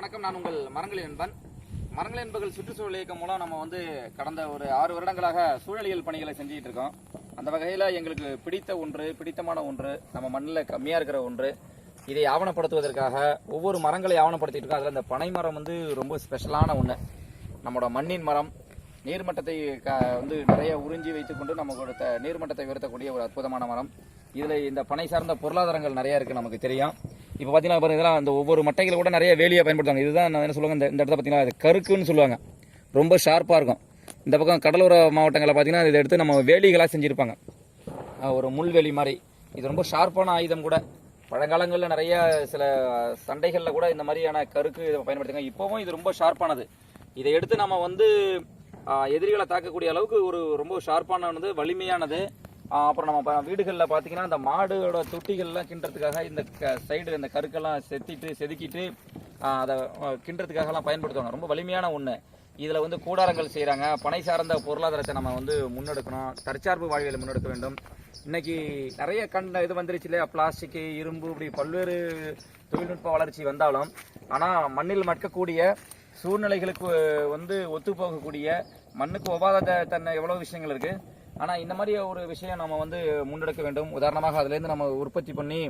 வணக்கம். நான் உங்கள் மரங்களின் என்பன் மரங்கள் நண்பர்கள் சுற்றுச்சூழல் இயக்கம் மூலம் நம்ம வந்து கடந்த ஒரு ஆறு வருடங்களாக சூழலியல் பணிகளை செஞ்சுக்கிட்டு இருக்கோம். அந்த வகையில் எங்களுக்கு பிடித்த ஒன்று பிடித்தமான ஒன்று நம்ம மண்ணில் கம்மியாக இருக்கிற ஒன்று இதை ஆவணப்படுத்துவதற்காக ஒவ்வொரு மரங்களை ஆவணப்படுத்திட்டு இருக்கோம். அதில் இந்த பனை மரம் வந்து ரொம்ப ஸ்பெஷலான ஒன்று நம்மளோட மண்ணின் மரம். நீர்மட்டத்தை க வந்து நிறைய உறிஞ்சி வைத்துக்கொண்டு நமக்கு நீர்மட்டத்தை உயர்த்தக்கூடிய ஒரு அற்புதமான மரம். இதில் இந்த பனை சார்ந்த பொருளாதாரங்கள் நிறையா இருக்குது நமக்கு தெரியும். இப்போ பார்த்தீங்கன்னா பாருங்க இதெல்லாம் அந்த ஒவ்வொரு மட்டைகளை கூட நிறைய வேலியை பயன்படுத்துவாங்க. இதுதான் நான் என்ன சொல்லுவாங்க இந்த இந்த இடத்துல பார்த்தீங்கன்னா இது கருக்குன்னு சொல்லுவாங்க. ரொம்ப ஷார்ப்பாக இருக்கும். இந்த பக்கம் கடலோர மாவட்டங்களில் பார்த்தீங்கன்னா இதை எடுத்து நம்ம வேலிகளாக செஞ்சுருப்பாங்க. ஒரு முள்வேலி மாதிரி. இது ரொம்ப ஷார்ப்பான ஆயுதம் கூட. பழங்காலங்களில் நிறைய சில சண்டைகளில் கூட இந்த மாதிரியான கருக்கு இதை பயன்படுத்துங்க இப்போவும் இது ரொம்ப ஷார்ப்பானது இதை எடுத்து நம்ம வந்து எதிரிகளை தாக்கக்கூடிய அளவுக்கு ஒரு ரொம்ப ஷார்ப்பானது வலிமையானது. அப்புறம் நம்ம வீடுகளில் பார்த்தீங்கன்னா அந்த மாடோட தொட்டிகள்லாம் கிண்டுறதுக்காக இந்த க சைடு இந்த கருக்கெல்லாம் செத்திட்டு செதுக்கிட்டு அதை கிண்டுறதுக்காகலாம் பயன்படுத்துவாங்க. ரொம்ப வலிமையான ஒன்று இதில் வந்து கூடாரங்கள் செய்கிறாங்க பனை சார்ந்த பொருளாதாரத்தை நம்ம வந்து முன்னெடுக்கணும். தற்சார்பு வாழ்வியலை முன்னெடுக்க வேண்டும். இன்னைக்கு நிறைய கண்ட இது வந்துருச்சு இல்லையா? பிளாஸ்டிக்கு இரும்பு இப்படி பல்வேறு தொழில்நுட்ப வளர்ச்சி வந்தாலும் ஆனால் மண்ணில் மட்கக்கூடிய சூழ்நிலைகளுக்கு வந்து ஒத்து போகக்கூடிய மண்ணுக்கு ஒவ்வாத தன்னை எவ்வளோ விஷயங்கள் இருக்குது ஆனால் இந்த மாதிரி ஒரு விஷயம் நம்ம வந்து முன்னெடுக்க வேண்டும். உதாரணமாக அதுலேருந்து நம்ம உற்பத்தி பண்ணி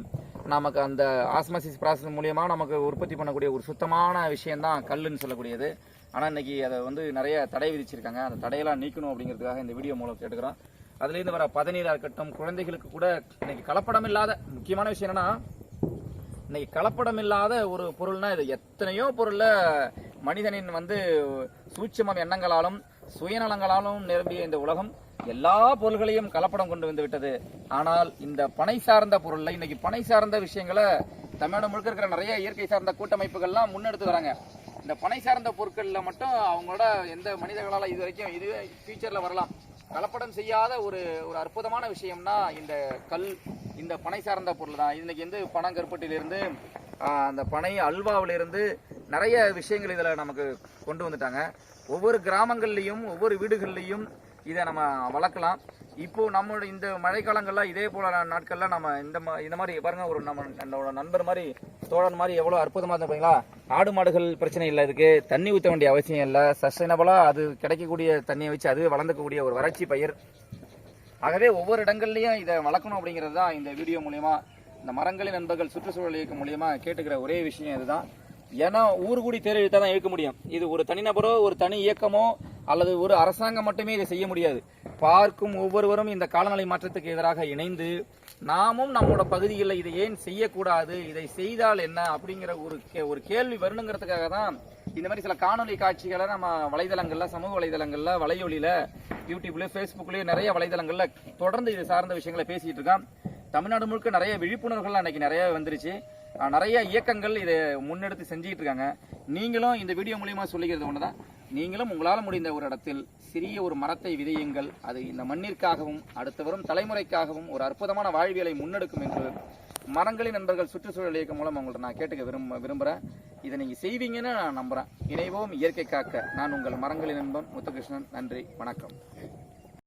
நமக்கு அந்த ஆஸ்மசிஸ் ப்ராசஸ் மூலியமாக நமக்கு உற்பத்தி பண்ணக்கூடிய ஒரு சுத்தமான விஷயம்தான் கல்லுன்னு சொல்லக்கூடியது. ஆனால் இன்னைக்கு அதை வந்து நிறைய தடை விதிச்சிருக்காங்க. அந்த தடையெல்லாம் நீக்கணும் அப்படிங்கிறதுக்காக இந்த வீடியோ மூலம் கேட்டுக்கிறோம். அதுலேருந்து வர பதநீராக இருக்கட்டும் குழந்தைகளுக்கு கூட இன்னைக்கு கலப்படம் இல்லாத முக்கியமான விஷயம் என்னன்னா இன்னைக்கு கலப்படம் இல்லாத ஒரு பொருள்னா இது எத்தனையோ பொருளில் மனிதனின் வந்து சூட்சமம் எண்ணங்களாலும் சுயநலங்களாலும் நிரம்பிய இந்த உலகம் எல்லா பொருள்களையும் கலப்படம் கொண்டு வந்து விட்டது. ஆனால் இந்த பனை சார்ந்த பொருள்ல இன்னைக்கு பனை சார்ந்த விஷயங்களை தமிழ்நாடு முழுக்க இருக்கிற நிறைய இயற்கை சார்ந்த கூட்டமைப்புகள்லாம் முன்னெடுத்து வராங்க. இந்த பனை சார்ந்த பொருட்களில் மட்டும் அவங்களோட எந்த மனிதர்களால் இது வரைக்கும் இதுவே ஃபியூச்சரில் வரலாம். கலப்படம் செய்யாத ஒரு ஒரு அற்புதமான விஷயம்னா இந்த கல் இந்த பனை சார்ந்த பொருள் தான் இன்னைக்கு வந்து பனங்கருப்பட்டிலிருந்து அந்த பனை அல்வாவிலிருந்து நிறைய விஷயங்கள் இதில் நமக்கு கொண்டு வந்துட்டாங்க. ஒவ்வொரு கிராமங்கள்லேயும் ஒவ்வொரு வீடுகள்லையும் இதை நம்ம வளர்க்கலாம். இப்போ நம்மளோட இந்த மழைக்காலங்களில் இதே போல நாட்களில் நம்ம இந்த மா- இந்த மாதிரி பாருங்க ஒரு நம்ம நம்மளோட நண்பர் மாதிரி தோழன் மாதிரி எவ்வளோ அற்புதமாக இருந்தீங்களா ஆடு மாடுகள் பிரச்சனை இல்லை இதுக்கு. தண்ணி ஊற்ற வேண்டிய அவசியம் இல்லை. சஸ்டைனபிளா அது கிடைக்கக்கூடிய தண்ணியை வச்சு அது வளர்ந்துக்கக்கூடிய ஒரு வறட்சி பயிர். ஆகவே ஒவ்வொரு இடங்கள்லையும் இதை வளர்க்கணும் அப்படிங்கிறது தான் இந்த வீடியோ மூலயமா இந்த மரங்களின் நண்பர்கள் சுற்றுச்சூழல் இயக்கம் மூலியமா கேட்டுக்கிற ஒரே விஷயம் இதுதான். ஏன்னா ஊர் கூடி தேர் தான் இழுக்க முடியும். இது ஒரு தனிநபரோ ஒரு தனி இயக்கமோ அல்லது ஒரு அரசாங்கம் மட்டுமே இதை செய்ய முடியாது. பார்க்கும் ஒவ்வொருவரும் இந்த காலநிலை மாற்றத்துக்கு எதிராக இணைந்து நாமும் நம்மளோட பகுதிகளில் இதை ஏன் செய்யக்கூடாது இதை செய்தால் என்ன அப்படிங்கிற ஒரு கே- ஒரு கேள்வி வரணுங்கிறதுக்காக தான் இந்த மாதிரி சில காணொலி காட்சிகளை நம்ம வலைதளங்களில் சமூக வலைதளங்களில் வலையொலியில் யூடியூப்லேயே ஃபேஸ்புக்லேயே நிறைய வலைதளங்களில் தொடர்ந்து இது சார்ந்த விஷயங்களை பேசிகிட்டு இருக்கோம். தமிழ்நாடு முழுக்க நிறைய விழிப்புணர்வுகள் அன்னைக்கு நிறைய வந்துருச்சு. நிறைய இயக்கங்கள் இதை முன்னெடுத்து செஞ்சுக்கிட்டு இருக்காங்க நீங்களும் இந்த வீடியோ மூலியமா சொல்லிக்கிறது ஒன்று தான் நீங்களும் உங்களால் முடிந்த ஒரு இடத்தில் சிறிய ஒரு மரத்தை விதையுங்கள். அது இந்த மண்ணிற்காகவும் அடுத்து வரும் தலைமுறைக்காகவும் ஒரு அற்புதமான வாழ்வியலை முன்னெடுக்கும் என்று மரங்களின் நண்பர்கள் சுற்றுச்சூழல் இயக்கம் மூலம் உங்கள்ட்ட நான் கேட்டுக்க விரும்ப விரும்புகிறேன் இதை நீங்கள் செய்வீங்கன்னு நான் நம்புகிறேன் இணைவோம் இயற்கை காக்க. நான் உங்கள் மரங்களின் நண்பன் முத்துகிருஷ்ணன். நன்றி. வணக்கம்.